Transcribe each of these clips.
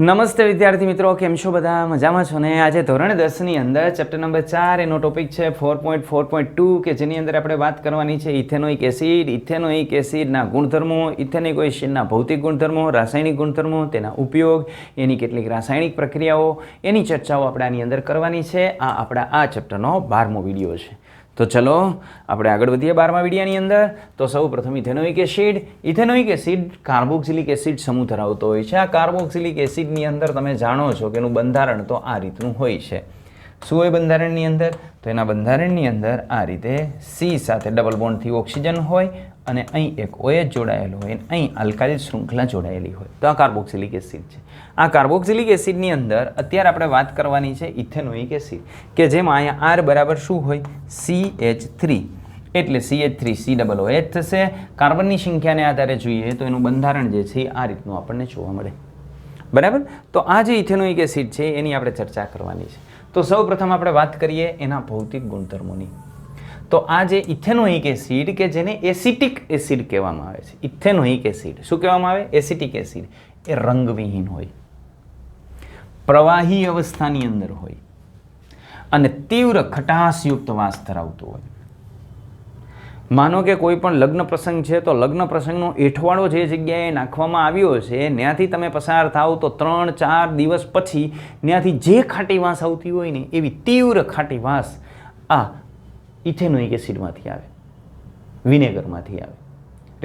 નમસ્તે વિદ્યાર્થી મિત્રો, કેમ છો બધા? મજામાં છો ને? આજે ધોરણ દસની અંદર ચેપ્ટર નંબર ચાર એનો ટોપિક છે four point four point two કે જેની અંદર આપણે વાત કરવાની છે ઇથેનોઇક એસિડ ઇથેનોઇક એસિડના ગુણધર્મો ઇથેનિક એસિડના ભૌતિક ગુણધર્મો, રાસાયણિક ગુણધર્મો, તેના ઉપયોગ, એની કેટલીક રાસાયણિક પ્રક્રિયાઓ, એની ચર્ચાઓ આપણે આની અંદર કરવાની છે. આ આપણા આ ચેપ્ટરનો બારમો વીડિયો છે. તો ચલો, આપણે આગળ વધીએ બારમા વિડિયાની અંદર. તો સૌ પ્રથમ ethanoic acid. Ethanoic acid carboxylic acid સમૂહ ધરાવતો હોય છે. આ કાર્બોક્સિલિક એસિડની અંદર તમે જાણો છો કે એનું બંધારણ તો આ રીતનું હોય છે. શું હોય બંધારણની અંદર? તો એના બંધારણની અંદર આ રીતે સી સાથે ડબલ બોન્ડથી ઓક્સિજન હોય અને અહીં એક ઓએચ જોડાયેલો હોય અને અહીં આલ્કાઇલ શૃંખલા જોડાયેલી હોય. તો આ કાર્બોક્સિલિક એસિડ છે. આ કાર્બોક્સિલિક એસિડની અંદર અત્યારે આપણે વાત કરવાની છે ઇથેનોઇક એસિડ કે જેમાં અહીંયા આર બરાબર શું હોય? સી એચ થ્રી એટલે C H three C double OH થશે. કાર્બનની સંખ્યાને આધારે જોઈએ તો એનું બંધારણ જે છે આ રીતનું આપણને જોવા મળે. બરાબર? તો આ જે ઇથેનોઇક એસિડ છે એની આપણે ચર્ચા કરવાની છે. તો સૌ પ્રથમ આપણે વાત કરીએ એના ભૌતિક ગુણધર્મોની. તો આ જે ઇથેનોઇક એસિડ કે જેને એસિટિક એસિડ કહેવામાં આવે છે. Ethanoic acid. શું કહેવામાં આવે? Acetic acid. એ રંગવિહીન હોય. પ્રવાહી અવસ્થાની અંદર હોય. અને તીવ્ર ખટાશયુક્ત વાસ ધરાવતું હોય. માનો કે કોઈ પણ લગ્ન પ્રસંગ છે, તો લગ્ન પ્રસંગનો એઠવાડો જે જગ્યાએ નાખવામાં આવ્યો છે ત્યાંથી તમે પસાર થાવ તો ત્રણ, ચાર દિવસ પછી ત્યાંથી જે ખાટી વાસ આવતી હોય ને, એવી તીવ્ર ખાટી વાસ આ ઇથેનોઇક એસિડમાંથી આવે, વિનેગરમાંથી આવે.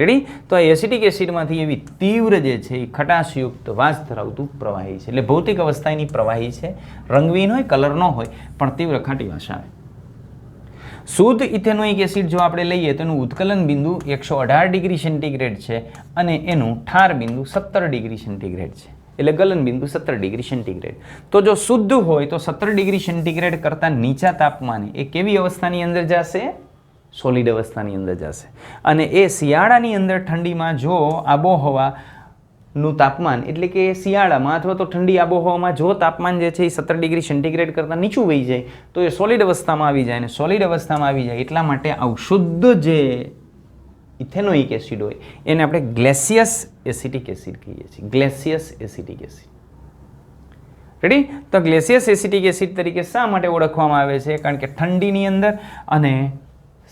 રેડી તો આ એસિટિક એસિડમાંથી એવી તીવ્ર જે છે, એ ખટાશયુક્ત વાસ ધરાવતું પ્રવાહી છે. એટલે ભૌતિક અવસ્થા એની પ્રવાહી છે. રંગવીન હોય, કલર ન હોય, પણ તીવ્ર ખાટી વાસ આવે. શુદ્ધ ઇથેનોઇક એસિડ જો આપણે લઈએ તો એનું ઉત્કલન બિંદુ એકસો અઢાર ડિગ્રી સેન્ટીગ્રેડ છે અને એનું ઠાર બિંદુ સત્તર ડિગ્રી સેન્ટીગ્રેડ છે. એટલે ગલન બિંદુ સત્તર ડિગ્રી સેન્ટીગ્રેડ. તો જો શુદ્ધ હોય તો સત્તર ડિગ્રી સેન્ટીગ્રેડ કરતાં નીચા તાપમાને એ કેવી અવસ્થાની અંદર જશે? સોલિડ અવસ્થાની અંદર જશે. અને એ શિયાળાની અંદર ઠંડીમાં જો આબોહવા નું તાપમાન. એટલે કે શિયાળામાં અથવા તો ઠંડી આબોહવામાં જો તાપમાન જે છે એ સત્તર ડિગ્રી સેન્ટીગ્રેડ કરતાં નીચું વહી જાય, તો એ સોલિડ અવસ્થામાં આવી જાય. અને સોલિડ અવસ્થામાં આવી જાય એટલા માટે અવશુદ્ધ જે ઇથેનોઇક એસિડ હોય, એને આપણે ગ્લેસિયસ એસિટિક એસિડ કહીએ છીએ. ગ્લેસિયસ એસિટિક એસિડ. રેડી તો ગ્લેસિયસ એસિટિક એસિડ તરીકે શા માટે ઓળખવામાં આવે છે? કારણ કે ઠંડીની અંદર અને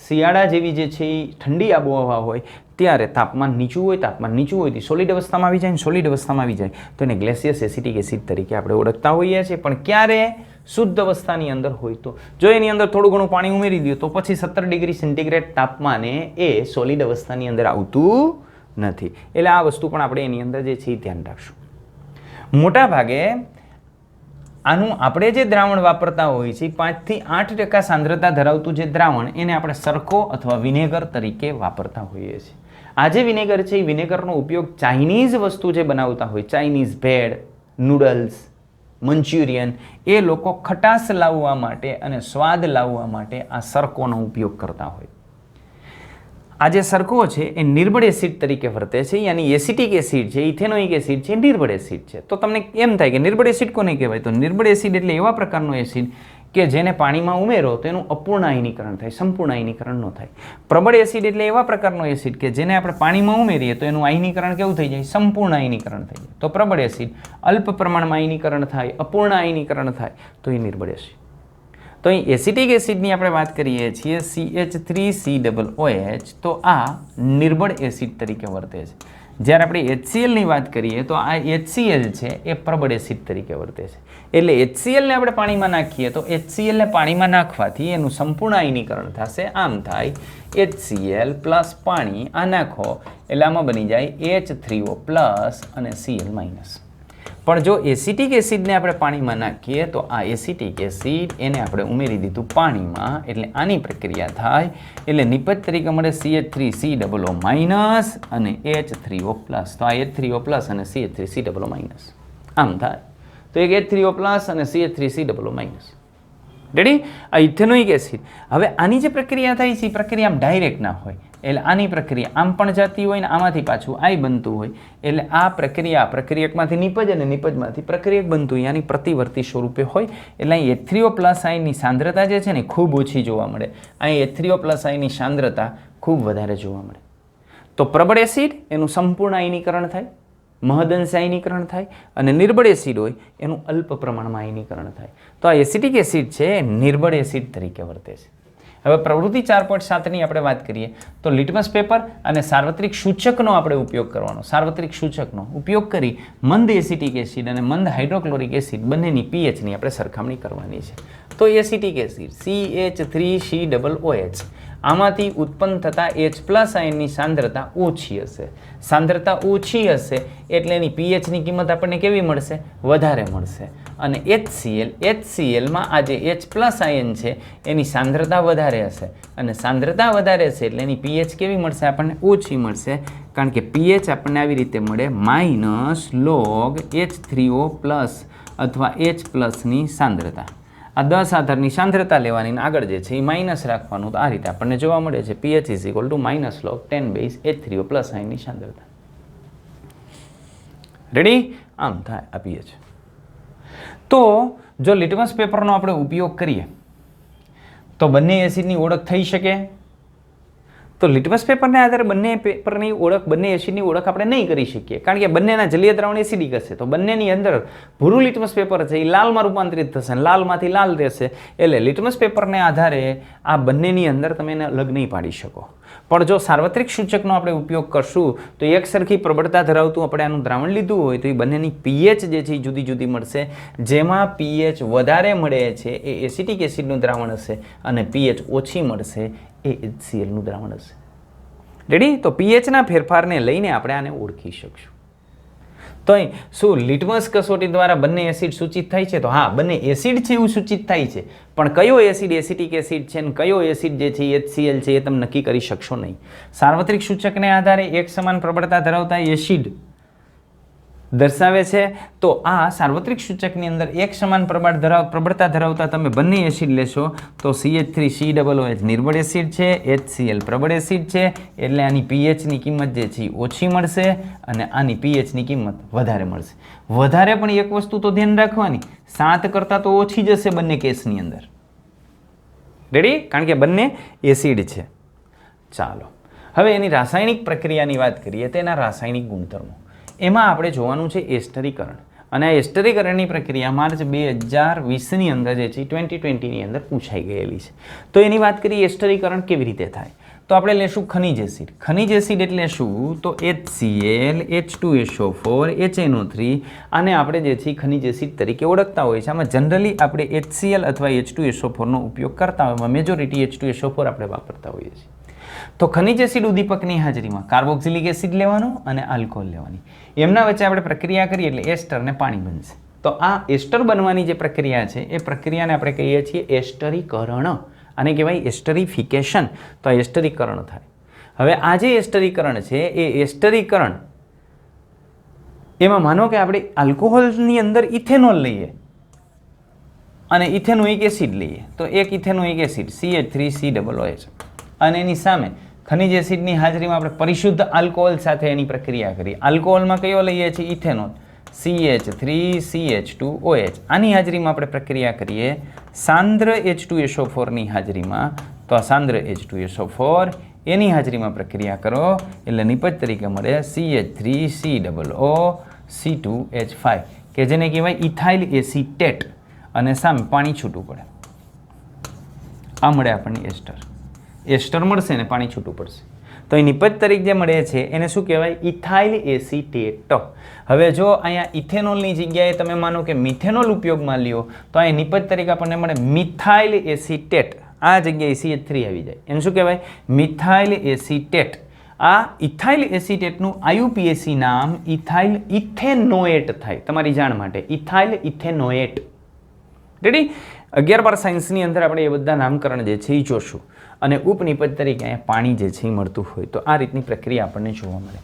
શિયાળા જેવી જે છે એ ઠંડી આબોહવા હોય ત્યારે તાપમાન નીચું હોય, તાપમાન નીચું હોય તો સોલિડ અવસ્થામાં આવી જાય ને સોલિડ અવસ્થામાં આવી જાય. તો એને ગ્લેસિયસ એસિટિક એસિડ તરીકે આપણે ઓળખતા હોઈએ છીએ. પણ ક્યારે? શુદ્ધ અવસ્થાની અંદર હોય તો. જો એની અંદર થોડું ઘણું પાણી ઉમેરી દો તો પછી સત્તર ડિગ્રી સેન્ટીગ્રેડ તાપમાને એ સોલિડ અવસ્થાની અંદર આવતું નથી. એટલે આ વસ્તુ પણ આપણે એની અંદર જે છે એ ધ્યાન રાખશું. મોટા ભાગે આનું આપણે જે દ્રાવણ વાપરતા હોઈએ છીએ પાંચથી આઠ ટકા સાંદ્રતા ધરાવતું જે દ્રાવણ, એને આપણે સરકો અથવા વિનેગર તરીકે વાપરતા હોઈએ છીએ. આ જે વિનેગર છે, એ વિનેગરનો ઉપયોગ ચાઇનીઝ વસ્તુ જે બનાવતા હોય, ચાઇનીઝ ભેળ, નૂડલ્સ, મંચુરિયન, એ લોકો ખટાશ લાવવા માટે અને સ્વાદ લાવવા માટે આ સરકોનો ઉપયોગ કરતા હોય. આ જે સરકો છે, એ નિર્બળ એસિડ તરીકે વર્તે છે, યાની એસિટિક એસિડ છે, ઇથેનોઇક એસિડ છે નિર્બળ એસિડ છે. તો તમને એમ થાય કે નિર્બળ એસિડ કોને કહેવાય? તો નિર્બળ એસિડ એટલે એવા પ્રકારનો એસિડ કે જેને પાણીમાં ઉમેરો તો એનું અપૂર્ણ આયનીકરણ થાય, સંપૂર્ણ આયનીકરણ ન થાય. પ્રબળ એસિડ એટલે એવા પ્રકારનો એસિડ કે જેને આપણે પાણીમાં ઉમેરીએ તો એનું આયનીકરણ કેવું થઈ જાય? સંપૂર્ણ આયનીકરણ થઈ જાય. તો પ્રબળ એસિડ, અલ્પ પ્રમાણમાં આયનીકરણ થાય, અપૂર્ણ આયનીકરણ થાય, તો એ નિર્બળ એસિડ. તો અહીં એસિટિક એસિડની આપણે વાત કરીએ છીએ C H three C double OH તો આ નિર્બળ એસિડ તરીકે વર્તે છે. જ્યારે આપણે એચસીએલની વાત કરીએ તો આ એચસીએલ છે એ પ્રબળ એસિડ તરીકે વર્તે છે. એટલે એચસીએલને આપણે પાણીમાં નાખીએ તો એચસીએલને પાણીમાં નાખવાથી એનું સંપૂર્ણ આયનીકરણ થશે. આમ થાય એચસીએલ પ્લસ પાણી, આ નાખો. એટલે આમાં બની જાય એચ થ્રીઓ પ્લસ અને સીએલ માઇનસ પણ જો એસિટિક એસિડને આપણે પાણીમાં નાખીએ, તો આ એસિટિક એસિડ એને આપણે ઉમેરી દીધું પાણીમાં, એટલે આની પ્રક્રિયા થાય. એટલે નિપજ તરીકે મળે C H three C double O minus અને એચ થ્રી ઓ પ્લસ તો આ એચ થ્રી ઓ પ્લસ અને C H three C double O minus આમ થાય. તો એક એચ થ્રી ઓ પ્લસ અને C H three C double O minus ready આ ઇથેનોઇક એસિડ હવે આની જે પ્રક્રિયા થાય છે, એ પ્રક્રિયા આમ ડાયરેક્ટ ના હોય. એટલે આની પ્રક્રિયા આમ પણ જતી હોય ને આમાંથી પાછું આઈ બનતું હોય. એટલે આ પ્રક્રિયા પ્રક્રિયકમાંથી નિપજ અને નિપજમાંથી પ્રક્રિયક બનતું હોય. આની પ્રતિવર્તી સ્વરૂપે હોય. એટલે અહીં એથ્રીઓ પ્લસ આઈની સાંદ્રતા જે છે ને ખૂબ ઓછી જોવા મળે. અહીં એથ્રીઓ પ્લસ આઈની સાંદ્રતા ખૂબ વધારે જોવા મળે. તો પ્રબળ એસિડ એનું સંપૂર્ણ આયનીકરણ થાય. મહદંશ આયનીકરણ થાય. અને નિર્બળ એસિડ હોય એનું અલ્પ પ્રમાણમાં આયનીકરણ થાય. તો આ એસિટિક એસિડ છે નિર્બળ એસિડ તરીકે વર્તે છે. હવે પ્રવૃત્તિ ચાર પોઈન્ટ સાતની આપણે વાત કરીએ તો લિટમસ પેપર અને સાર્વત્રિક સૂચકનો આપણે ઉપયોગ કરવાનો. સાર્વત્રિક સૂચકનો ઉપયોગ કરી મંદ એસિટિક એસિડ અને મંદ હાઇડ્રોક્લોરિક એસિડ બંનેની પીએચની આપણે સરખામણી કરવાની છે. તો acetic acid C H three C double O H આમાંથી ઉત્પન્ન થતા એચ પ્લસ આયનની સાંદ્રતા ઓછી હશે. સાંદ્રતા ઓછી હશે એટલે એની પીએચની કિંમત આપણને કેવી મળશે? વધારે મળશે. અને HCl એચસીએલમાં આ જે એચ પ્લસ આયન છે, એની સાંદ્રતા વધારે હશે. અને સાંદ્રતા વધારે હશે એટલે એની પીએચ કેવી મળશે? આપણને ઓછી મળશે. કારણ કે પીએચ આપણને આવી રીતે મળે minus log H three O plus અથવા એચ પ્લસની સાંદ્રતા. આ દસ આધારની સાંદ્રતા લેવાની આગળ જે છે એ માઇનસ રાખવાનું તો આ રીતે આપણને જોવા મળે છે. PH is equal to minus log ten base H three O plus આઈની સાંદ્રતા. રેડી આમ થાય આ પીએચ તો જો લિટમસ પેપરનો આપણે ઉપયોગ કરીએ, તો બંને એસિડની ઓળખ થઈ શકે. તો લિટમસ પેપરને આધારે બંને પેપરની ઓળખ, બંને એસિડની ઓળખ આપણે નહીં કરી શકીએ. કારણ કે બંનેના જલીય દ્રાવણ એસિડિક હશે તો બંનેની અંદર ભૂરું લિટમસ પેપર છે એ લાલમાં રૂપાંતરિત થશે લાલમાંથી લાલ રહેશે. એટલે લિટમસ પેપરને આધારે આ બંનેની અંદર તમે એને અલગ નહીં પાડી શકો. પણ જો સાર્વત્રિક સૂચકનો આપણે ઉપયોગ કરશું, તો એક સરખી પ્રબળતા ધરાવતું આપણે આનું દ્રાવણ લીધું હોય, તો એ બંનેની પીએચ જે છે એ જુદી જુદી મળશે. જેમાં પીએચ વધારે મળે છે, એ એસિટિક એસિડનું દ્રાવણ હશે અને પીએચ ઓછી મળશે. એ એચસીએલનું દ્રાવણ હશે. રેડી તો પીએચના ફેરફારને લઈને આપણે આને ઓળખી શકશું. તો શું લિટમસ કસોટી દ્વારા બંને એસિડ સૂચિત થાય છે? તો હા, બંને એસિડ છે એવું સૂચિત થાય છે. પણ કયો એસિડ એસિટિક એસિડ છે અને કયો એસિડ જે છે એચસીએલ છે એ તમે નક્કી કરી શકશો નહીં. સાર્વત્રિક સૂચકને આધારે એક સમાન પ્રબળતા ધરાવતા એસિડ દર્શાવે છે. તો આ સાર્વત્રિક સૂચકની અંદર એક સમાન પ્રબળ ધરાવ, પ્રબળતા ધરાવતા તમે બંને એસિડ લેશો, તો C H three C double H નિર્બળ acid છે એચસીએલ પ્રબળ એસિડ છે, એટલે આની પીએચની કિંમત જે છે ઓછી મળશે અને આની પીએચની કિંમત વધારે મળશે. વધારે પણ એક વસ્તુ તો ધ્યાન રાખવાની, સાત કરતાં તો ઓછી જશે બંને કેસની અંદર. રેડી કારણ કે બંને એસિડ છે. ચાલો. હવે એની રાસાયણિક પ્રક્રિયાની વાત કરીએ તેના રાસાયણિક ગુણધર્મો. એમાં આપણે જોવાનું છે એસ્ટરીકરણ. અને આ એસ્ટરીકરણની પ્રક્રિયા માર્ચ બે હજાર વીસની અંદર જે છે ટ્વેન્ટી ટ્વેન્ટીની અંદર પૂછાઈ ગયેલી છે. તો એની વાત કરીએ એસ્ટરીકરણ કેવી રીતે થાય? તો આપણે લેશું ખનિજ એસિડ. ખનિજ એસિડ એટલે શું? તો H CL H two SO four H NO three આને આપણે જે છે ખનિજ એસિડ તરીકે ઓળખતા હોઈએ છીએ. આમાં જનરલી આપણે એચસીએલ અથવા એચ ટુ એસઓ ફોરનો ઉપયોગ કરતા હોય majority H two SO four આપણે વાપરતા હોઈએ છીએ. તો ખનિજ એસિડ ઉદ્દીપકની હાજરીમાં કાર્બોક્સિલિક એસિડ લેવાનું અને આલ્કોહોલ લેવાની. એમના વચ્ચે આપણે પ્રક્રિયા કરીએ એટલે એસ્ટર ને પાણી બનશે. તો આ એસ્ટર બનવાની જે પ્રક્રિયા છે, એ પ્રક્રિયાને આપણે કહીએ છીએ એસ્ટરીકરણ. આને કહેવાય એસ્ટરીફિકેશન. તો આ એસ્ટરીકરણ થાય. હવે આ જે એસ્ટરીકરણ છે, એ એસ્ટરીકરણ, એમાં માનો કે આપણે આલ્કોહોલની અંદર ઇથેનોલ લઈએ. અને ઇથેનોઇક એસિડ લઈએ. તો એક ethanoic acid C H three C double O H અને એની સામે ખનિજ એસિડની હાજરીમાં આપણે પરિશુદ્ધ આલ્કોહોલ સાથે એની પ્રક્રિયા કરીએ આલ્કોહોલમાં કયો લઈએ છીએ? Ethanol. H three C H two O H આની હાજરીમાં આપણે પ્રક્રિયા કરીએ સાંદ્ર એચ ટુ એસો ફોરની હાજરીમાં. તો આ સાંદ્ર એચ ટુ એસો ફોર એની હાજરીમાં પ્રક્રિયા કરો. એટલે નિપજ તરીકે મળે C H three C double O C two H five કે જેને કહેવાય ઇથાઇલ એસિટેટ. અને સામે પાણી છૂટું પડે. આ મળે આપણને એસ્ટર. એસ્ટર મળશે ને પાણી છૂટું પડશે. તો એ નિપજ તરીકે જે મળે છે, એને શું કહેવાય? Ethyl acetate. હવે જો અહીંયા ઇથેનોલની જગ્યાએ તમે માનો કે મિથેનોલ ઉપયોગમાં લ્યો, તો અહીંયા નિપજ તરીકે આપણને મળે મિથાઇલ એસિટેટ. આ જગ્યાએ સી થ્રી આવી જાય. એને શું કહેવાય? Methyl acetate. આ ઇથાઇલ એસિટેટનું આયુપીએસી નામ ઇથાઇલ ઇથેનોએટ થાય, તમારી જાણ માટે. Ethyl ethanoate. રેડી અગિયાર બાર સાયન્સની અંદર આપણે એ બધા નામકરણ જે છે એ જોશું. અને ઉપનિપજ તરીકે અહીંયા પાણી જે છે એ મળતું હોય. તો આ રીતની પ્રક્રિયા આપણને જોવા મળે.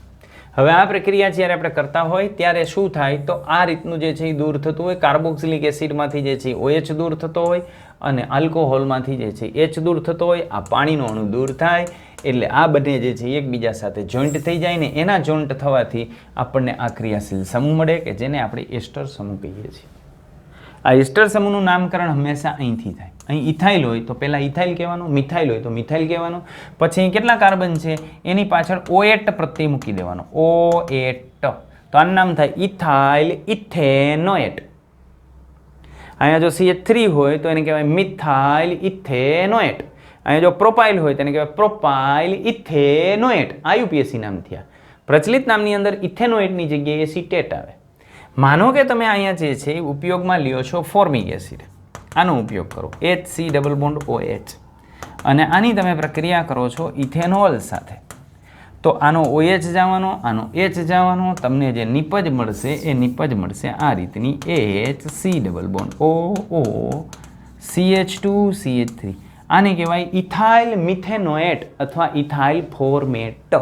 હવે આ પ્રક્રિયા જ્યારે આપણે કરતા હોય, ત્યારે શું થાય? તો આ રીતનું જે છે એ દૂર થતું હોય. કાર્બોક્સિલિક એસિડમાંથી જે છે ઓએચ દૂર થતો હોય અને આલ્કોહોલમાંથી જે છે એચ દૂર થતો હોય. આ પાણીનો અણુ દૂર થાય એટલે આ બંને જે છે એકબીજા સાથે જોઈન્ટ થઈ જાય ને એના જોઈન્ટ થવાથી આપણને આ ક્રિયાશીલ સમૂહ મળે કે જેને આપણે એસ્ટર સમૂહ કહીએ છીએ. આ એસ્ટર સમૂહનું નામકરણ હંમેશા અહીંથી થાય. અહીં ઇથાઇલ હોય તો પહેલાં ઇથાઇલ કહેવાનું, મિથાઇલ હોય તો મિથાઇલ કહેવાનું. પછી કેટલા કાર્બન છે? એની પાછળ ઓએટ પ્રત્યે મૂકી દેવાનો. ઓ એટ તો આનું નામ થાય ઇથાઇલ ઇથેનોએટ. અહીંયા જો સીએચ થ્રી હોય તો એને કહેવાય મિથાઇલ ઇથેનોએટ. અહીંયા જો પ્રોપાઇલ હોય તેને કહેવાય પ્રોપાઇલ ઇથેનોએટ. આ યુપીએસસી નામ થયા. પ્રચલિત નામની અંદર ઇથેનોએટની જગ્યાએ એસિટેટ આવે. માનો કે તમે અહીંયા જે છે ઉપયોગમાં લ્યો છો ફોર્મિક એસિડ. આનો ઉપયોગ કરો. H C double bond O H અને આની તમે પ્રક્રિયા કરો છો ઇથેનોલ સાથે. તો આનો ઓએચ જવાનો, આનો એચ જવાનો, તમને જે નિપજ મળશે એ નિપજ મળશે આ રીતની H C double bond O O C H two C H three આને કહેવાય ઇથાઇલ મિથેનોએટ અથવા ઇથાઇલ ફોર્મેટ.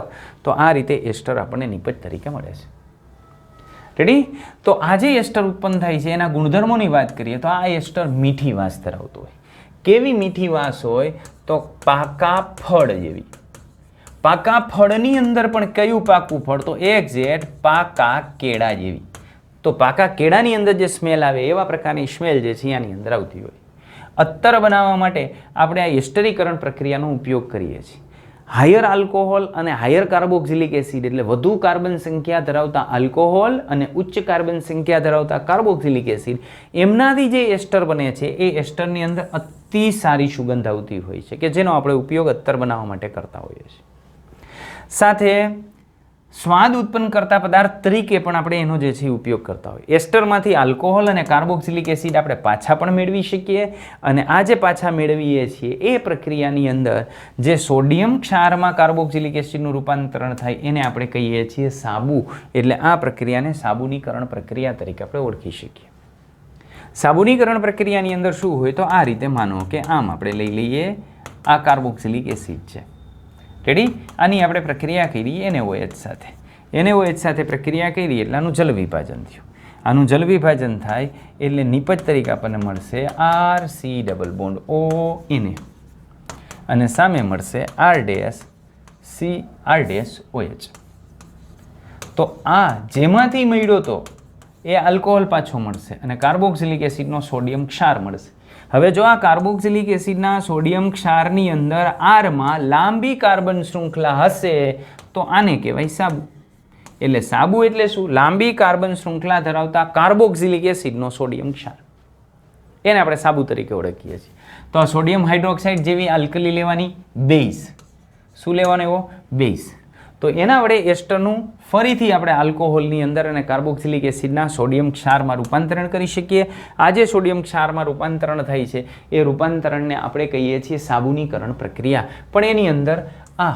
તો આ રીતે એસ્ટર આપણને નિપજ તરીકે મળે છે. રેડી તો આ જે એસ્ટર ઉત્પન્ન થાય છે એના ગુણધર્મોની વાત કરીએ તો આ એસ્ટર મીઠી વાસ ધરાવતું હોય. કેવી મીઠી વાસ હોય? તો પાકા ફળ જેવી. પાકા ફળની અંદર પણ કયું પાકું ફળ? તો એક્ઝેટ પાકા કેળા જેવી. તો પાકા કેળાની અંદર જે સ્મેલ આવે એવા પ્રકારની સ્મેલ જે છે આની અંદર આવતી હોય. અત્તર બનાવવા માટે આપણે આ એસ્ટરીકરણ પ્રક્રિયાનો ઉપયોગ કરીએ છીએ. હાયર આલ્કોહોલ અને હાયર કાર્બોક્સિલિક એસિડ, એટલે વધુ કાર્બન સંખ્યા ધરાવતા આલ્કોહોલ અને ઉચ્ચ કાર્બન સંખ્યા ધરાવતા કાર્બોક્સિલિક એસિડ, એમનાથી જે એસ્ટર બને છે, એ એસ્ટરની અંદર અતિ સારી સુગંધ આવતી હોય છે, કે જેનો આપણે ઉપયોગ અત્તર બનાવવા માટે કરતા હોઈએ છીએ. સાથે સ્વાદ ઉત્પન્ન કરતા પદાર્થ તરીકે પણ આપણે એનો જે છે ઉપયોગ કરતા હોય. એસ્ટરમાંથી આલ્કોહોલ અને કાર્બોક્સિલિક એસિડ આપણે પાછા પણ મેળવી શકીએ અને આ જે પાછા મેળવીએ છીએ એ પ્રક્રિયાની અંદર જે સોડિયમ ક્ષારમાં કાર્બોક્સિલિક એસિડનું રૂપાંતરણ થાય એને આપણે કહીએ છીએ સાબુ. એટલે આ પ્રક્રિયાને સાબુનીકરણ પ્રક્રિયા તરીકે આપણે ઓળખી શકીએ. સાબુનીકરણ પ્રક્રિયાની અંદર શું હોય તો આ રીતે માનો કે આમ આપણે લઈ લઈએ, આ કાર્બોક્સિલિક એસિડ છે. રેડી આની આપણે પ્રક્રિયા કરી એનએઓએચ સાથે. એનએઓએચ સાથે પ્રક્રિયા કરી એટલે આનું જલ વિભાજન થયું. આનું જલ વિભાજન થાય એટલે નિપજ તરીકે આપણને મળશે R C double bond O એને અને સામે મળશે R dash C R dash OH તો આ જેમાંથી મળ્યો તો એ આલ્કોહોલ પાછો મળશે અને કાર્બોક્સિલિક એસિડનો સોડિયમ ક્ષાર મળશે. હવે જો આ કાર્બોક્સિલિક એસિડના સોડિયમ ક્ષારની અંદર આરમાં લાંબી કાર્બન શૃંખલા હશે, તો આને કહેવાય સાબુ. એટલે સાબુ એટલે શું? લાંબી કાર્બન શૃંખલા ધરાવતા કાર્બોક્સિલિક એસિડનો સોડિયમ ક્ષાર. એને આપણે સાબુ તરીકે ઓળખીએ છીએ. તો સોડિયમ હાઇડ્રોક્સાઇડ જેવી આલ્કલી લેવાની બેઝ. શું લેવાનો એવો? બેઝ. તો એના વડે એસ્ટરનું ફરીથી આપણે આલ્કોહોલની અંદર અને કાર્બોક્સિલિક એસિડના સોડિયમ ક્ષારમાં રૂપાંતરણ કરી શકીએ. આ જે સોડિયમ ક્ષારમાં રૂપાંતરણ થાય છે. એ રૂપાંતરણને આપણે કહીએ છીએ સાબુનીકરણ પ્રક્રિયા. પણ એની અંદર આ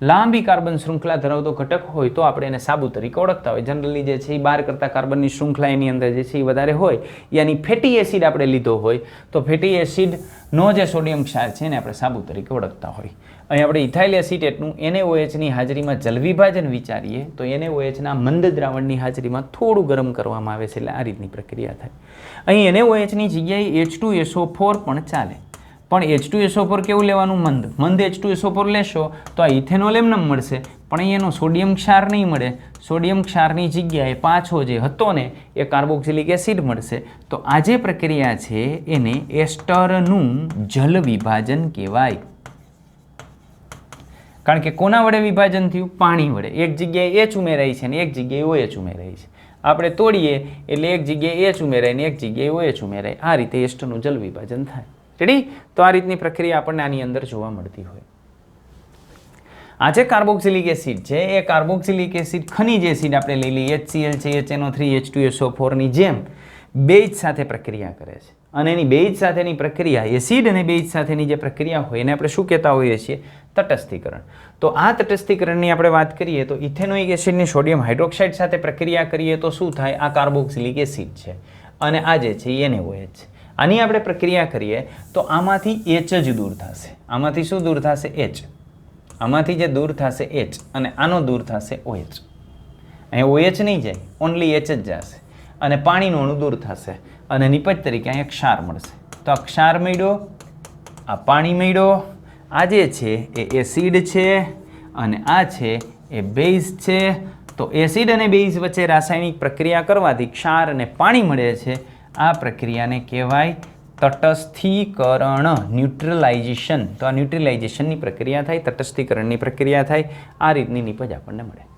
લાંબી કાર્બન શૃંખલા ધરાવતો ઘટક હોય તો આપણે એને સાબુ તરીકે ઓળખતા હોય. જનરલી જે છે એ બાર કરતાં કાર્બનની શૃંખલા એની અંદર જે છે એ વધારે હોય. યાની ફેટી એસિડ આપણે લીધો હોય તો ફેટી એસિડનો જે સોડિયમ ક્ષાર છે એને આપણે સાબુ તરીકે ઓળખતા હોય. અહીં આપણે ઇથાઇલ એસિટેટનું એનએઓએચની હાજરીમાં જલવિભાજન વિચારીએ, તો એનએઓએચના મંદ દ્રાવણની હાજરીમાં થોડું ગરમ કરવામાં આવે છે એટલે આ રીતની પ્રક્રિયા થાય. અહીં એનએઓએચની જગ્યાએ એચ ટુ એસો ફોર પણ ચાલે. પણ એચ ટુ એસો ફોર કેવું લેવાનું મંદ? મંદ એચ ટુ એસો ફોર લેશો તો આ ઇથેનોલ એમને મળશે. પણ અહીં એનો સોડિયમ ક્ષાર નહીં મળે. સોડિયમ ક્ષારની જગ્યાએ પાછો જે હતો ને, એ કાર્બોક્સિલિક એસિડ મળશે. તો આ જે પ્રક્રિયા છે એને એસ્ટરનું જલ વિભાજન કહેવાય. કારણ કે કોના વડે વિભાજન થયું? પાણી વડે. એક જગ્યાએ એચ ઉમેરાય છે ને એક જગ્યાએ ઓએચ ઉમેરાય છે. આપણે તોડીએ એટલે એક જગ્યાએ એચ ઉમેરાય ને એક જગ્યાએ ઓએચ ઉમેરાય. આ રીતે એસ્ટનું જલ વિભાજન થાય. રેડી તો આ રીતની પ્રક્રિયા આપણને આની અંદર જોવા મળતી હોય. આ જે કાર્બોક્સિલિક એસિડ. છે એ કાર્બોક્સિલિક એસિડ ખનિજ એસિડ આપણે લઈ લઈએ. HCl છે HNO three H two SO ફોરની જેમ બેજ સાથે પ્રક્રિયા કરે છે. અને એની બેઝ સાથેની પ્રક્રિયા એસિડ અને બેઝ સાથેની જે પ્રક્રિયા હોય એને આપણે શું કહેતા હોઈએ છીએ? તટસ્થીકરણ. તો આ તટસ્થીકરણની આપણે વાત કરીએ તો ઇથેનોઇક એસિડની સોડિયમ હાઇડ્રોક્સાઇડ સાથે પ્રક્રિયા કરીએ તો શું થાય? આ કાર્બોક્સિલિક એસિડ છે અને આ જે છે એને હોય છે આની આપણે પ્રક્રિયા કરીએ તો આમાંથી એચ જ દૂર થશે. આમાંથી શું દૂર થશે? એચ. આમાંથી જે દૂર થશે? એચ. અને આનો દૂર થશે ઓએચ. અહીં ઓએચ નહીં જાય ઓનલી એચ જ જશે. અને પાણીનું અણુ દૂર થશે. અને નિપજ તરીકે અહીંયા ક્ષાર મળશે. તો આ ક્ષાર મળ્યો આ પાણી મળ્યો આ જે છે, એ એસિડ છે અને આ છે, એ બેઝ છે. તો એસિડ અને બેઝ વચ્ચે રાસાયણિક પ્રક્રિયા કરવાથી ક્ષાર અને પાણી મળે છે. આ પ્રક્રિયાને કહેવાય તટસ્થીકરણ ન્યુટ્રલાઇઝેશન તો આ ન્યુટ્રલાઇઝેશનની પ્રક્રિયા થાય, તટસ્થીકરણની પ્રક્રિયા થાય. આ રીતની નિપજ આપણને મળે.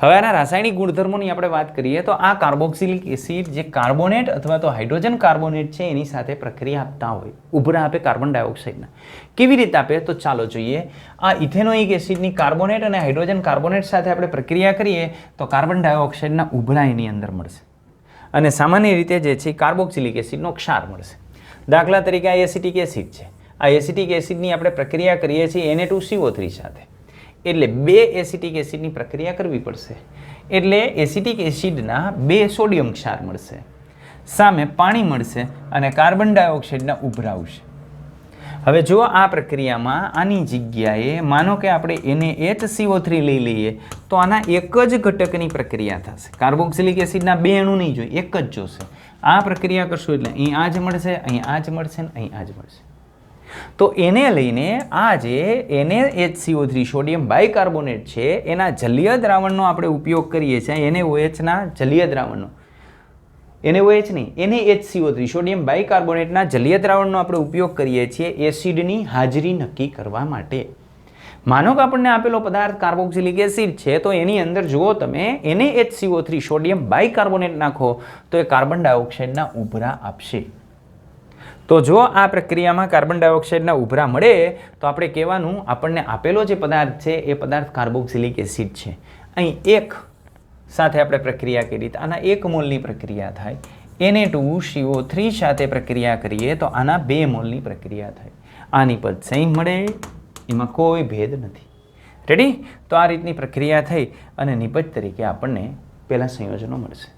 હવે આના રાસાયણિક ગુણધર્મોની આપણે વાત કરીએ તો આ કાર્બોક્સિલિક એસિડ જે કાર્બોનેટ અથવા તો હાઇડ્રોજન કાર્બોનેટ છે, એની સાથે પ્રક્રિયા આપતા હોય, ઉભરા આપે કાર્બન ડાયોક્સાઇડના. કેવી રીતે આપે? તો ચાલો જોઈએ. આ ઇથેનોઇક એસિડની કાર્બોનેટ અને હાઇડ્રોજન કાર્બોનેટ સાથે આપણે પ્રક્રિયા કરીએ તો કાર્બન ડાયોક્સાઇડના ઉભરા એની અંદર મળશે. અને સામાન્ય રીતે જે છે, કાર્બોક્સિલિક એસિડનો ક્ષાર મળશે. દાખલા તરીકે આ એસિટિક એસિડ છે. આ એસિટિક એસિડની આપણે પ્રક્રિયા કરીએ છીએ એને ટુ સીઓ થ્રી સાથે. એટલે બે એસિટિક એસિડની પ્રક્રિયા કરવી પડશે. એટલે એસિટિક એસિડના બે સોડિયમ ક્ષાર મળશે. સામે પાણી મળશે અને કાર્બન ડાયોક્સાઇડના ઉભરા આવશે હવે જો આ પ્રક્રિયામાં આની જગ્યાએ માનો કે આપણે એને એચ સીઓ થ્રી લઈ લઈએ, તો આના એક જ ઘટકની પ્રક્રિયા થશે. કાર્બોક્સિલિક એસિડના બે અણુ નહીં જોઈએ, એક જ જોશે. આ પ્રક્રિયા કરશું એટલે અહીં આ જ મળશે, અહીં આ જ મળશે ને અહીં આ જ મળશે. તો એને લઈને આ જે એને H CO three sodium bicarbonate છે, એના જલીય દ્રાવણનો આપણે ઉપયોગ કરીએ છીએ. એને ઓએચના જલીય દ્રાવણનો. એને ઓએચ નહીં N A H C O three sodium બાયકાર્બોનેટના જલીય દ્રાવણનો આપણે ઉપયોગ કરીએ છીએ એસિડની હાજરી નક્કી કરવા માટે. માનો કે આપણને આપેલો પદાર્થ કાર્બોક્સિલિક એસિડ છે, તો એની અંદર જુઓ તમે એને H CO three sodium bicarbonate નાખો, તો એ કાર્બન ડાયોક્સાઇડના ઉભરા આપશે. તો જો આ પ્રક્રિયામાં કાર્બન ડાયોક્સાઇડના ઉભરા મળે, તો આપણે કહેવાનું આપણને આપેલો જે પદાર્થ છે, એ પદાર્થ કાર્બોક્સિલિક એસિડ છે. અહીં એક સાથે આપણે પ્રક્રિયા કરી તો આના એક મોલની પ્રક્રિયા થાય. એને ટુ સીઓ થ્રી સાથે પ્રક્રિયા કરીએ તો આના બે મોલની પ્રક્રિયા થાય. આની પદ સેમ મળે, એમાં કોઈ ભેદ નથી. રેડી તો આ રીતની પ્રક્રિયા થઈ અને નિપજ તરીકે આપણને પહેલાં સંયોજનો મળશે.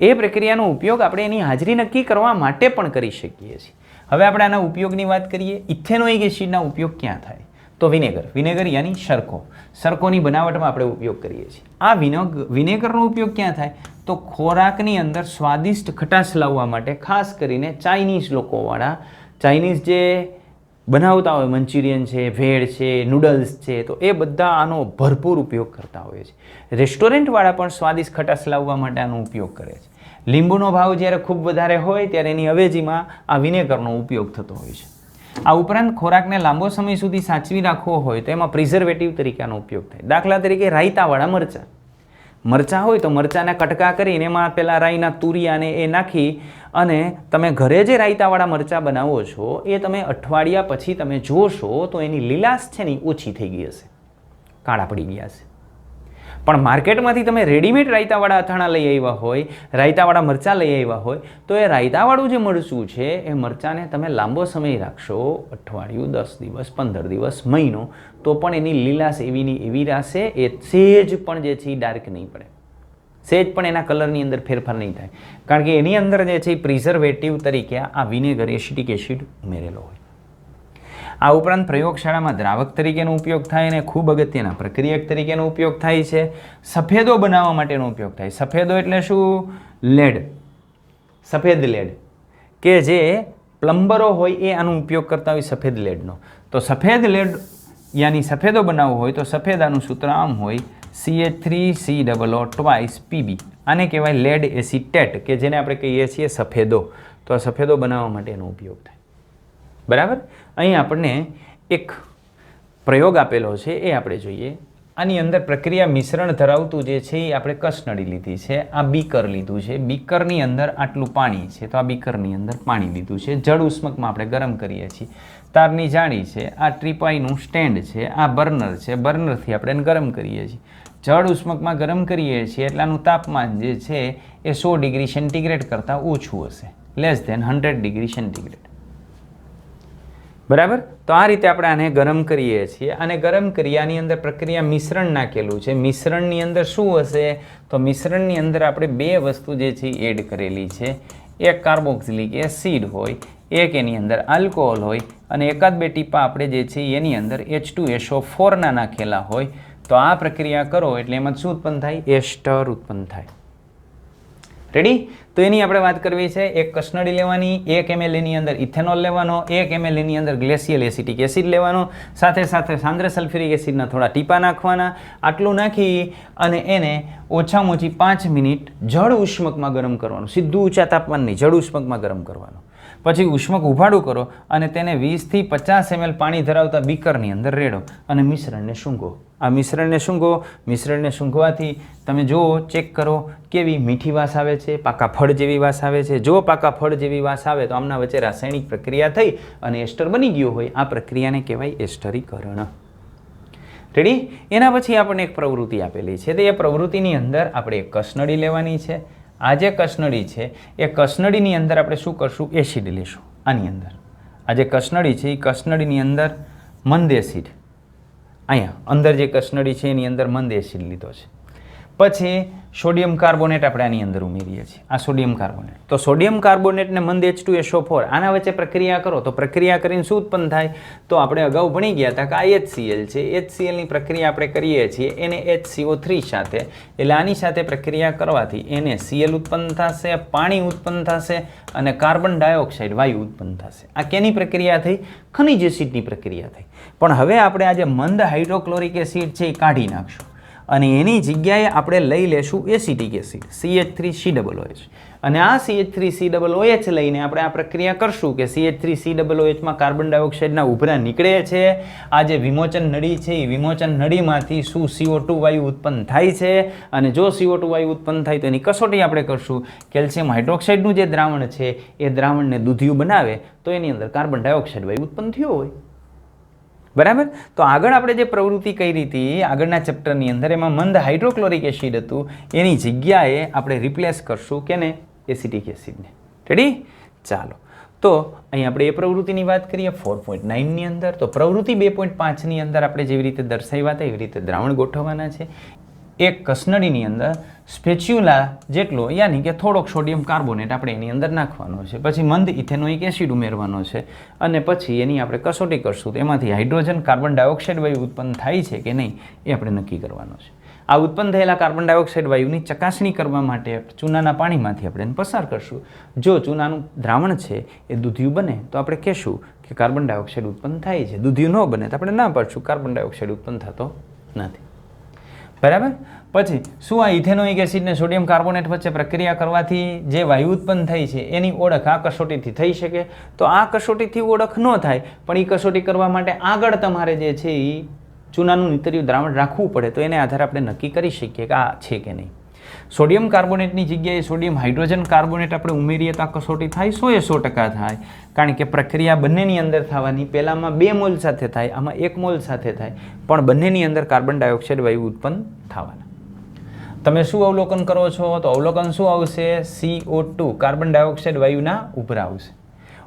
એ પ્રક્રિયાનો ઉપયોગ આપણે એની હાજરી નક્કી કરવા માટે પણ કરી શકીએ છીએ. હવે આપણે આના ઉપયોગની વાત કરીએ. ઇથેનોઇક એસિડના ઉપયોગ ક્યાં થાય? તો વિનેગર. વિનેગર યાની સરકો સરકોની બનાવટમાં આપણે ઉપયોગ કરીએ છીએ. આ વિનેગ, વિનેગરનો ઉપયોગ ક્યાં થાય? તો ખોરાકની અંદર સ્વાદિષ્ટ ખટાશ લાવવા માટે, ખાસ કરીને ચાઇનીઝ લોકોવાળા, ચાઇનીઝ જે બનાવતા હોય, મંચુરિયન છે, ભેળ છે, નૂડલ્સ છે, તો એ બધા આનો ભરપૂર ઉપયોગ કરતા હોય છે. રેસ્ટોરન્ટવાળા પણ સ્વાદિષ્ટ ખટાશ લાવવા માટે આનો ઉપયોગ કરે છે. લીંબુનો ભાવ જ્યારે ખૂબ વધારે હોય, ત્યારે એની અવેજીમાં આ વિનેગરનો ઉપયોગ થતો હોય છે. આ ઉપરાંત ખોરાકને લાંબો સમય સુધી સાચવી રાખવો હોય, તો એમાં પ્રિઝર્વેટિવ તરીકેનો ઉપયોગ થાય. દાખલા તરીકે રાયતાવાળા મરચાં. મરચાં હોય તો મરચાંના કટકા કરીને એમાં પેલા રાઈના તુરિયાને એ નાખી અને તમે ઘરે જે રાયતાવાળા મરચાં બનાવો છો, એ તમે અઠવાડિયા પછી તમે જોશો તો એની લીલાશ છે ને ઓછી થઈ ગઈ હશે. કાળા પડી ગયા હશે પણ માર્કેટમાંથી તમે રેડીમેડ રાયતાવાળા અથાણા લઈ આવ્યા હોય, રાયતાવાળા મરચાં લઈ આવ્યા હોય, તો એ રાયતાવાળું જે મરચું છે, એ મરચાંને તમે લાંબો સમય રાખશો, અઠવાડિયું, દસ દિવસ, પંદર દિવસ, મહિનો, તો પણ એની લીલાશ એવીની એવી રહેશે એ સેજ પણ જે છે એ ડાર્ક નહીં પડે. સેજ પણ એના કલરની અંદર ફેરફાર નહીં થાય. કારણ કે એની અંદર જે છે એ પ્રિઝર્વેટિવ તરીકે આ વિનેગર એસિટિક એસિડ ઉમેરેલો હોય. આ ઉપરાંત પ્રયોગશાળામાં દ્રાવક તરીકેનો ઉપયોગ થાય અને ખૂબ અગત્યના પ્રક્રિયક તરીકેનો ઉપયોગ થાય છે. સફેદો બનાવવા માટેનો ઉપયોગ થાય. સફેદો એટલે શું? લેડ. સફેદ લેડ. કે જે પ્લમ્બરો હોય એ આનો ઉપયોગ કરતા હોય સફેદ લેડનો. તો સફેદ લેડ યાની સફેદો બનાવવો હોય તો સફેદાનું સૂત્ર આમ હોય. C H three C double O twice PB આને કહેવાય લેડ એસિટેટ, કે જેને આપણે કહીએ છીએ સફેદો. તો આ સફેદો બનાવવા માટે એનો ઉપયોગ થાય. બરાબર? અહીં આપણને એક પ્રયોગ આપેલો છે, એ આપણે જોઈએ. આની અંદર પ્રક્રિયા મિશ્રણ ધરાવતું જે છે, એ આપણે કસનળી લીધી છે. આ બીકર લીધું છે. બીકરની અંદર આટલું પાણી છે, તો આ બીકરની અંદર પાણી લીધું છે. જળ ઉષ્મકમાં આપણે ગરમ કરીએ છીએ. તારની જાળી છે, આ ટ્રીપાઈનું સ્ટેન્ડ છે, આ બર્નર છે. બર્નરથી આપણે એને ગરમ કરીએ છીએ. જળ ઉષ્મકમાં ગરમ કરીએ છીએ એટલાનું તાપમાન જે છે, એ સો ડિગ્રી સેન્ટીગ્રેડ કરતાં ઓછું હશે. Less than hundred degree centigrade. બરાબર? તો આ રીતે આપણે આને ગરમ કરીએ છીએ. અને ગરમ કરી આની અંદર પ્રક્રિયા મિશ્રણ નાખેલું છે. મિશ્રણની અંદર શું હશે? તો મિશ્રણની અંદર આપણે બે વસ્તુ જે છે એડ કરેલી છે. એક કાર્બોક્સિલિક એસિડ હોય, એક એની અંદર આલ્કોહોલ હોય, અને એકાદ બે ટીપા આપણે જે છે એની અંદર એચ ટુ એસઓ ફોરના નાખેલા હોય. તો આ પ્રક્રિયા કરો એટલે એમાં શું ઉત્પન્ન થાય? એસ્ટર ઉત્પન્ન થાય. રેડી તો એની આપણે વાત કરવી છે, એક કસનળી લેવાની, એક એમએલ એની અંદર ઇથેનોલ લેવાનો, એક એમએલ એની અંદર ગ્લેસિયલ એસિટિક એસિડ લેવાનો, સાથે સાથે સાંદ્ર સલ્ફ્યુરિક એસિડના થોડા ટીપા નાખવાના, આટલું નાખી અને એને ઓછામાં ઓછી પાંચ મિનિટ જળ ઉષ્મકમાં ગરમ કરવાનું, સીધું ઊંચા તાપમાન નહીં જળ ઉષ્મકમાં ગરમ કરવાનું. પછી ઉષ્મક ઉભાડું કરો અને તેને વીસથી પચાસ એમએલ પાણી ધરાવતા બીકરની અંદર રેડો અને મિશ્રણને સૂંઘો આ મિશ્રણને સૂંઘો મિશ્રણને સૂંઘવાથી તમે જુઓ, ચેક કરો કેવી મીઠી વાસ આવે છે, પાકા ફળ જેવી વાસ આવે છે. જો પાકા ફળ જેવી વાસ આવે તો આમના વચ્ચે રાસાયણિક પ્રક્રિયા થઈ અને એસ્ટર બની ગયો હોય. આ પ્રક્રિયાને કહેવાય એસ્ટરીકરણ. રેડી એના પછી આપણને એક પ્રવૃત્તિ આપેલી છે. તો એ પ્રવૃત્તિની અંદર આપણે એક કસનળી લેવાની છે. આ જે કસનળી છે, એ કસનળીની અંદર આપણે શું કરશું? એસિડ લેશું, આની અંદર. આ જે કસનળી છે એ કસનળીની અંદર મંદ એસિડ. અહીંયા, અંદર જે કસનળી છે, એની અંદર મંદ એસિડ લીધો છે. પછી સોડિયમ કાર્બોનેટ આપણે આની અંદર ઉમેરીએ છીએ. આ સોડિયમ કાર્બોનેટ. તો સોડિયમ કાર્બોનેટને મંદ એચ ટુ એસો ફોર આના વચ્ચે પ્રક્રિયા કરો. તો પ્રક્રિયા કરીને શું ઉત્પન્ન થાય? તો આપણે અગાઉ ભણી ગયા હતા કે આ એચસીએલ છે. એચસીએલની પ્રક્રિયા આપણે કરીએ છીએ એને એચસીઓ થ્રી સાથે. એટલે આની સાથે પ્રક્રિયા કરવાથી એને સીએલ ઉત્પન્ન થશે, પાણી ઉત્પન્ન થશે અને કાર્બન ડાયોક્સાઇડ, વાયુ ઉત્પન્ન થશે. આ કેની પ્રક્રિયા થઈ? ખનિજ એસિડની પ્રક્રિયા થઈ. પણ હવે આપણે આ જે મંદ હાઇડ્રોક્લોરિક એસિડ છે એ કાઢી નાખશું. અને એની જગ્યાએ આપણે લઈ લેશું acetic acid CH three C double OH અને આ CH three C double OH લઈને આપણે આ પ્રક્રિયા કરશું કે સીએચ થ્રી સી ડબલ ઓએચમાં કાર્બન ડાયોક્સાઇડના ઉભરા નીકળે છે, આ જે વિમોચન નળી છે એ વિમોચન નળીમાંથી શું સીઓ ટુ વાયુ ઉત્પન્ન થાય છે, અને જો સીઓ ટુ વાયુ ઉત્પન્ન થાય તો એની કસોટી આપણે કરશું. કેલ્શિયમ હાઇડ્રોક્સાઇડનું જે દ્રાવણ છે એ દ્રાવણને દૂધિયું બનાવે તો એની અંદર કાર્બન ડાયોક્સાઇડ વાયુ ઉત્પન્ન થયો હોય. બરાબર? તો આગળ આપણે જે પ્રવૃત્તિ કરી હતી, આગળના ચેપ્ટરની અંદર એમાં મંદ હાઇડ્રોક્લોરિક એસિડ હતું, એની જગ્યાએ આપણે રિપ્લેસ કરશું કેને? એસિટિક એસિડને. રેડી ચાલો. તો અહીં આપણે એ પ્રવૃત્તિની વાત કરીએ ફોર પોઈન્ટ નાઇનની અંદર. તો પ્રવૃત્તિ બે પોઈન્ટ પાંચની અંદર આપણે જેવી રીતે દર્શાવ્યા હતા, એવી રીતે દ્રાવણ ગોઠવવાના છે. એક કસનળીની અંદર સ્પેચ્યુલા જેટલો, યાની કે થોડોક સોડિયમ કાર્બોનેટ આપણે એની અંદર નાખવાનો છે. પછી મંદ ઇથેનોઇક એસિડ ઉમેરવાનો છે અને પછી એની આપણે કસોટી કરશું તો એમાંથી હાઇડ્રોજન કાર્બન ડાયોક્સાઇડ વાયુ ઉત્પન્ન થાય છે કે નહીં એ આપણે નક્કી કરવાનો છે. આ ઉત્પન્ન થયેલા કાર્બન ડાયોક્સાઇડ વાયુની ચકાસણી કરવા માટે ચૂનાના પાણીમાંથી આપણે એને પસાર કરશું. જો ચૂનાનું દ્રાવણ છે એ દૂધિયું બને તો આપણે કહેશું કે કાર્બન ડાયોક્સાઇડ ઉત્પન્ન થાય છે. દૂધિયું ન બને તો આપણે ના પાડશું. કાર્બન ડાયોક્સાઇડ ઉત્પન્ન થતો નથી. બરાબર? પછી શું આ ઇથેનોઇક એસિડને સોડિયમ કાર્બોનેટ વચ્ચે પ્રક્રિયા કરવાથી જે વાયુ ઉત્પન્ન થઈ છે, એની ઓળખ આ કસોટીથી થઈ શકે? તો આ કસોટીથી ઓળખ ન થાય, પણ એ કસોટી કરવા માટે આગળ તમારે જે છે એ ચૂનાનું નીતર્યું દ્રાવણ રાખવું પડે, તો એને આધારે આપણે નક્કી કરી શકીએ કે આ છે કે નહીં. સોડિયમ કાર્બોનેટની જગ્યાએ સોડિયમ હાઇડ્રોજન કાર્બોનેટ આપણે ઉમેરીએ તો આ કસોટી થાય સો એ સો ટકા થાય. કારણ કે પ્રક્રિયા બંનેની અંદર થવાની પહેલામાં બે મોલ સાથે થાય, આમાં એક મોલ સાથે થાય, પણ બંનેની અંદર કાર્બન ડાયોક્સાઇડ વાયુ ઉત્પન્ન થવાના. તમે શું અવલોકન કરો છો? તો અવલોકન શું આવશે? સીઓ ટુ કાર્બન ડાયોક્સાઇડ વાયુના ઉભરા આવશે.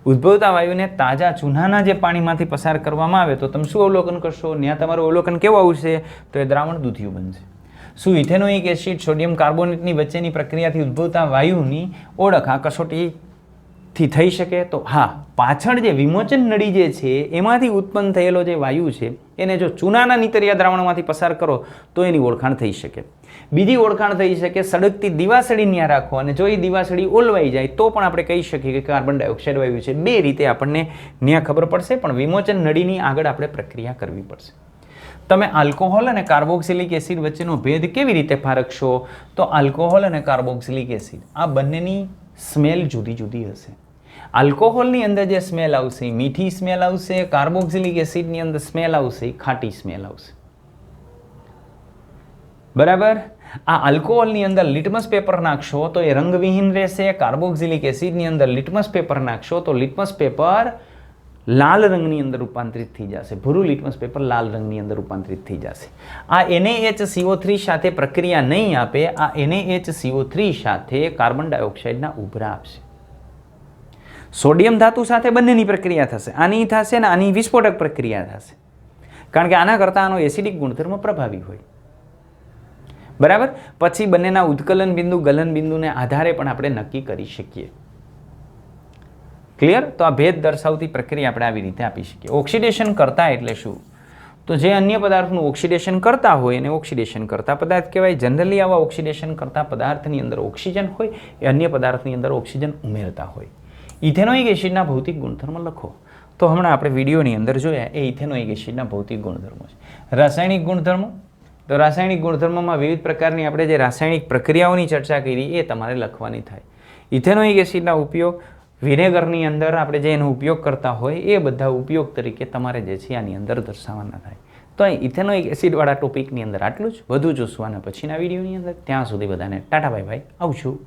ઉદ્ભવતા વાયુને તાજા ચૂનાના જે પાણીમાંથી પસાર કરવામાં આવે તો તમે શું અવલોકન કરશો? ત્યાં તમારું અવલોકન કેવું આવશે? તો એ દ્રાવણ દૂધિયું બનશે. શું ઇથેનોઇક એસિડ સોડિયમ કાર્બોનેટની વચ્ચેની પ્રક્રિયાથી ઉદ્ભવતા વાયુની ઓળખ આ કસોટીથી થઈ શકે? તો હા, પાછળ જે વિમોચન નળી જે છે, એમાંથી ઉત્પન્ન થયેલો જે વાયુ છે, એને જો ચૂનાના નીતરિયા દ્રાવણમાંથી પસાર કરો, તો એની ઓળખાણ થઈ શકે. બીજી ઓળખાણ થઈ શકે સડકતી દિવાસળી ત્યાં રાખો અને જો એ દિવાસળી ઓલવાઈ જાય, તો પણ આપણે કહી શકીએ કે કાર્બન ડાયોક્સાઇડ વાયુ છે. બે રીતે આપણને ત્યાં ખબર પડશે, પણ વિમોચન નળીની આગળ આપણે પ્રક્રિયા કરવી પડશે. તમે આલ્કોહોલ અને કાર્બોક્સિલિક એસિડ વચ્ચેનો ભેદ કેવી રીતે પારખશો? તો આલ્કોહોલ અને કાર્બોક્સિલિક એસિડ, આ બંનેની સ્મેલ જુદી જુદી હશે. આલ્કોહોલની અંદર જે સ્મેલ આવશે મીઠી સ્મેલ આવશે, કાર્બોક્સિલિક એસિડની અંદર સ્મેલ આવશે ખાટી સ્મેલ આવશે. બરાબર? આ આલ્કોહોલની અંદર લિટમસ પેપર નાખશો તો એ રંગવિહીન રહેશે, કાર્બોક્સિલિક એસિડની અંદર લિટમસ પેપર નાખશો તો લિટમસ પેપર લાલ રંગની અંદર રૂપાંતરિત થઈ જશે. ભૂરું લિટમસ પેપર લાલ રંગની અંદર રૂપાંતરિત થઈ જશે. આ એનએએચ સીઓ થ્રી સાથે પ્રક્રિયા નહીં આપે, આ એનએએચ સીઓ થ્રી સાથે કાર્બન ડાયોક્સાઇડના ઉભરા આપશે. સોડિયમ ધાતુ સાથે બંનેની પ્રક્રિયા થશે. આની થશે ને આની વિસ્ફોટક પ્રક્રિયા થશે. કારણ કે આના કરતાં આનો એસિડિક ગુણધર્મ પ્રભાવી હોય. બરાબર? પછી બંનેના ઉત્કલન બિંદુ, ગલન બિંદુને આધારે પણ આપણે નક્કી કરી શકીએ. ક્લિયર તો આ ભેદ દર્શાવતી પ્રક્રિયા આપણે આવી રીતે આપી શકીએ. ઓક્સિડેશન કરતા એટલે શું? તો જે અન્ય પદાર્થનું ઓક્સિડેશન કરતા હોય, એને ઓક્સિડેશન કરતા પદાર્થ કહેવાય. જનરલી આવા ઓક્સિડેશન કરતા પદાર્થની અંદર ઓક્સિજન હોય, એ અન્ય પદાર્થની અંદર ઓક્સિજન ઉમેરતા હોય. ઇથેનોઇક એસિડના ભૌતિક ગુણધર્મ લખો. તો હમણાં આપણે વિડીયોની અંદર જોયા, એ ઇથેનોઇક એસિડના ભૌતિક ગુણધર્મો છે. રાસાયણિક ગુણધર્મો? તો રાસાયણિક ગુણધર્મોમાં વિવિધ પ્રકારની આપણે જે રાસાયણિક પ્રક્રિયાઓની ચર્ચા કરી, એ તમારે લખવાની થાય. ઇથેનોઇક એસિડના ઉપયોગ વિનેગરની અંદર આપણે જે એનો ઉપયોગ કરતા હોય એ બધા ઉપયોગ તરીકે તમારે જે છે આની અંદર દર્શાવવાના થાય. તો અહીં ઇથેનોઇક એસિડવાળા ટોપિકની અંદર આટલું જ. વધુ જોશું અને પછીના વિડીયોની અંદર. ત્યાં સુધી બધાને ટાટા બાય બાય. આવશું